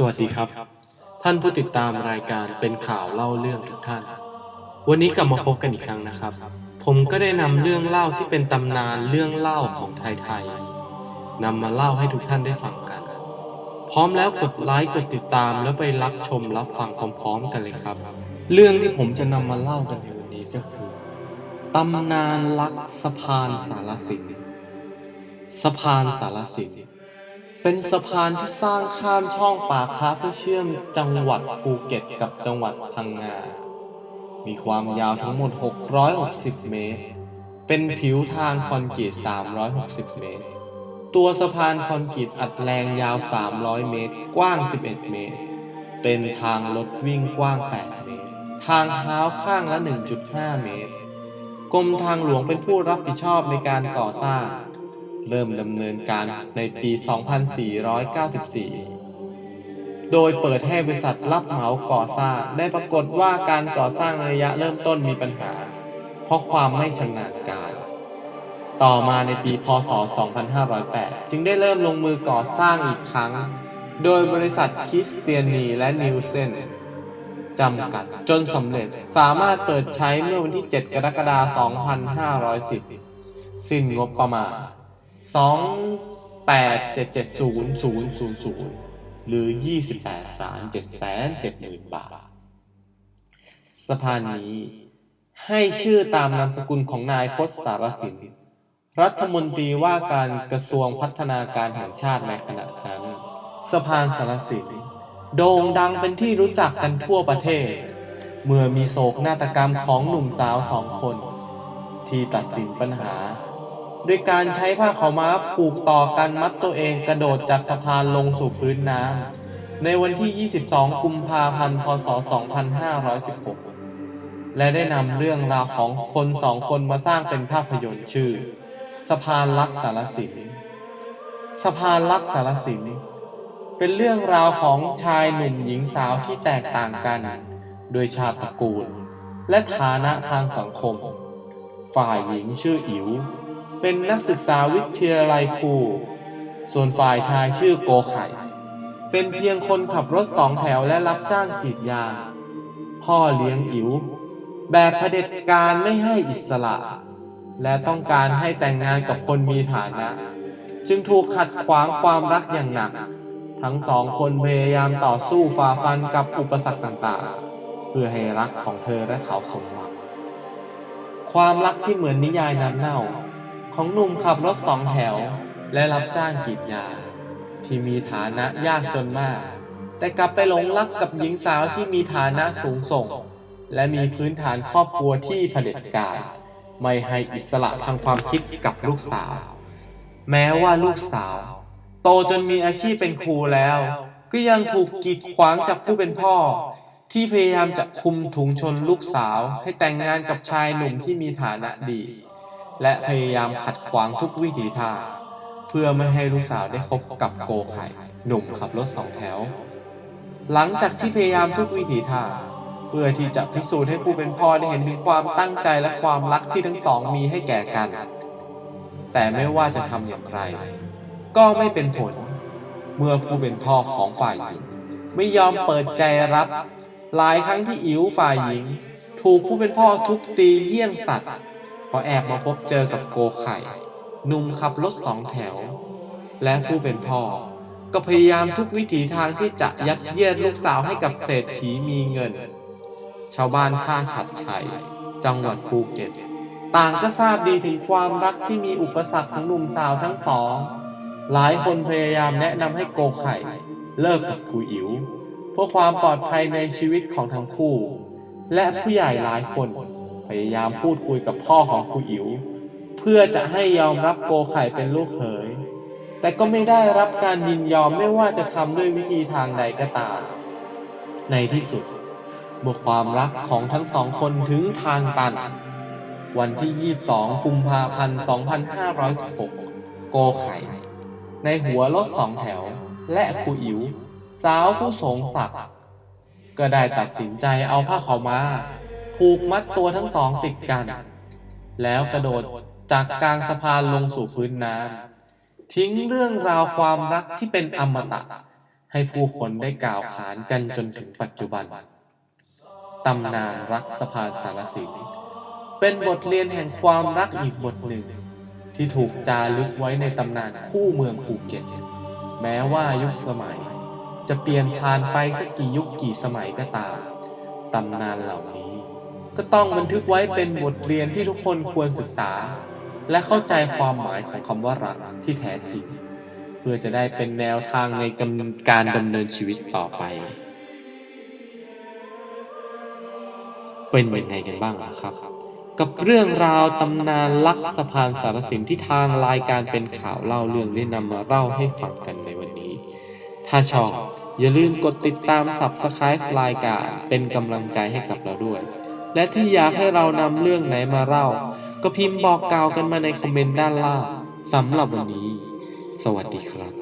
สวัสดีครับ ท่านผู้ติดตามรายการเป็นข่าวเล่าเรื่องทุกท่าน วันนี้กลับมาพบกันอีกครั้งนะครับ ผมก็ได้นำเรื่องเล่าที่เป็นตำนานเรื่องเล่าของไทยๆนำมาเล่าให้ทุกท่านได้ฟังกัน พร้อมแล้วกดไลค์กดติดตามแล้วไปรับชมรับฟังพร้อมๆกันเลยครับ เรื่องที่ผมจะนำมาเล่ากันในวันนี้ก็คือตำนานลักสะพานสารสินสะพานสารสิน เป็นสะพานที่สร้างข้ามช่องปากพระเพื่อเชื่อมจังหวัดภูเก็ตกับจังหวัดพังงา มีความยาวทั้งหมด 660 เมตร เป็นผิวทางคอนกรีต 360 เมตร ตัวสะพานคอนกรีตอัดแรงยาว 300 เมตร กว้าง 11 เมตร เป็นทางรถวิ่งกว้าง 8 เมตร ทางเท้าข้างละ 1.5 เมตร กรมทางหลวงเป็นผู้รับผิดชอบในการก่อสร้าง เริ่มดำเนินการในปี 2494 โดยเปิดให้บริษัทรับเหมาก่อสร้าง ได้ปรากฏว่าการก่อสร้างระยะเริ่มต้นมีปัญหา เพราะความไม่ชำนาญการ ต่อมาในปี พศ 2508 จึงได้เริ่มลงมือก่อสร้างอีกครั้ง โดยบริษัทคิสเตียนีและนิวเซนจำกัดจนสำเร็จสามารถเปิดใช้เมื่อวันที่ 7 กรกฎาคม 2510 สิ้นงบประมาณ 2877000หรือ28ล้าน7แสน7หมื่นบาทสะพานนี้ให้ชื่อตามนามสกุลของนายพจน์สารสิน รัฐมนตรีว่าการกระทรวงพัฒนาการแห่งชาติในขณะนั้น สะพานสารสิน โด่งดังเป็นที่รู้จักกันทั่วประเทศ เมื่อมีโศกนาฏกรรมของหนุ่มสาวสองคน ที่ตัดสินปัญหา โดยการใช้ผ้าขาวม้าผูกต่อกันมัดตัวเองกระโดดจากสะพานลงสู่พื้นน้ำในวันที่ 22 กุมภาพันธ์ พศ 2516 และได้นำเรื่องราวของคนสองคนมาสร้างเป็นภาพยนตร์ชื่อ สะพานลักสารสินสะพานลักสารสินเป็นเรื่องราวของชายหนุ่มหญิงสาวที่แตกต่างกัน โดยชาติตระกูล และฐานะทางสังคม ฝ่ายหญิงชื่ออิ๋ว เป็นนักศึกษาวิทยาลัยครู ส่วนฝ่ายชายชื่อโกไข่ เป็นเพียงคนขับรถสองแถวและรับจ้างกรีดยางพ่อเลี้ยงอิ๋วแบบเผด็จการไม่ให้อิสระ และต้องการให้แต่งงานกับคนมีฐานะ จึงถูกขัดขวางความรักอย่างหนัก ทั้งสองคนพยายามต่อสู้ฝ่าฟันกับอุปสรรคต่างๆ เพื่อให้รักของเธอและเขาสมหวังความรักที่เหมือนนิยายน้ำเน่า ของหนุ่มขับรถสองแถว และรับจ้างกรีดยางที่มีฐานะยากจนมาก แต่กลับไปหลงรักกับหญิงสาวที่มีฐานะสูงส่ง และมีพื้นฐานครอบครัวที่เผด็จการ ไม่ให้อิสระทางความคิดกับลูกสาว แม้ว่าลูกสาว โตจนมีอาชีพเป็นครูแล้ว ก็ยังถูกกีดขวางจากผู้เป็นพ่อ ที่พยายามจะคุมถุงชนลูกสาว ให้แต่งงานกับชายหนุ่มที่มีฐานะดี และพยายามขัดขวางทุกวิถีทาง เพื่อไม่ให้ลูกสาวได้คบกับโกไข่หนุ่มขับรถสองแถว หลังจากที่พยายามทุกวิถีทาง เพื่อที่จะพิสูจน์ให้ผู้เป็นพ่อได้เห็นถึงความตั้งใจและความรักที่ทั้งสองมีให้แก่กัน แต่ไม่ว่าจะทำอย่างไร ก็ไม่เป็นผล เมื่อผู้เป็นพ่อของฝ่ายหญิงไม่ยอมเปิดใจรับ หลายครั้งที่อิ๋วฝ่ายหญิง ถูกผู้เป็นพ่อทุบตีเยี่ยงสัตว์ พอแอบมาพบเจอกับโกไข่ หนุ่มขับรถสองแถว และผู้เป็นพ่อ ก็พยายามทุกวิถีทางที่จะยัดเยียดลูกสาวให้กับเศรษฐีมีเงิน ชาวบ้านท่าฉัดชัย จังหวัดภูเก็ต ต่างก็ทราบดีถึงความรักที่มีอุปสรรคของหนุ่มสาวทั้งสอง หลายคนพยายามแนะนำให้โกไข่ เลิกกับครูอิ๋วเพื่อความปลอดภัยในชีวิตของทั้งคู่ และผู้ใหญ่หลายคน พยายามพูดคุยกับพ่อของครูอิ๋วเพื่อจะให้ยอมรับโกไข่เป็นลูกเขย แต่ก็ไม่ได้รับการยินยอมไม่ว่าจะทำด้วยวิธีทางใดก็ตาม ในที่สุดเมื่อความรักของทั้งสองคนถึงทางตัน วันที่ 22 กุมภาพันธ์ 2516 โกไข่ ในหัวรถสองแถว และครูอิ๋วสาวผู้สงศักดิ์ก็ได้ตัดสินใจเอาผ้าขาวมา ผูกมัดตัวทั้งสองติดกัน แล้วกระโดดจากกลางสะพานลงสู่พื้นน้ำทิ้งเรื่องราวความรักที่เป็นอมตะ ให้ผู้คนได้กล่าวขานกันจนถึงปัจจุบันตำนานรักสะพานสารสินเป็นบทเรียนแห่งความรักอีกบทหนึ่ง ที่ถูกจารึกไว้ในตำนานคู่เมืองภูเก็ต แม้ว่ายุคสมัย จะเปลี่ยนผ่านไปสักกี่ยุคกี่สมัยก็ตาม ตำนานเหล่านี้ ก็ต้องบันทึกไว้เป็นบทเรียนที่ทุกคนควรศึกษา และเข้าใจความหมายของคำว่ารักที่แท้จริง เพื่อจะได้เป็นแนวทางในการดำเนินชีวิตต่อไป เป็นยังไงกันบ้างครับ กับเรื่องราวตำนานลักสะพานสารสินที่ทางรายการเป็นข่าวเล่าเรื่องได้นำมาเล่าให้ฟังกันในวันนี้ ถ้าชอบอย่าลืมกดติดตาม Subscribe รายการเป็นกำลังใจให้กับเราด้วย และที่อยากให้เรานำเรื่องไหนมาเล่า ก็พิมพ์บอกกล่าวกันมาในคอมเมนต์ด้านล่างสำหรับวันนี้ สวัสดีครับ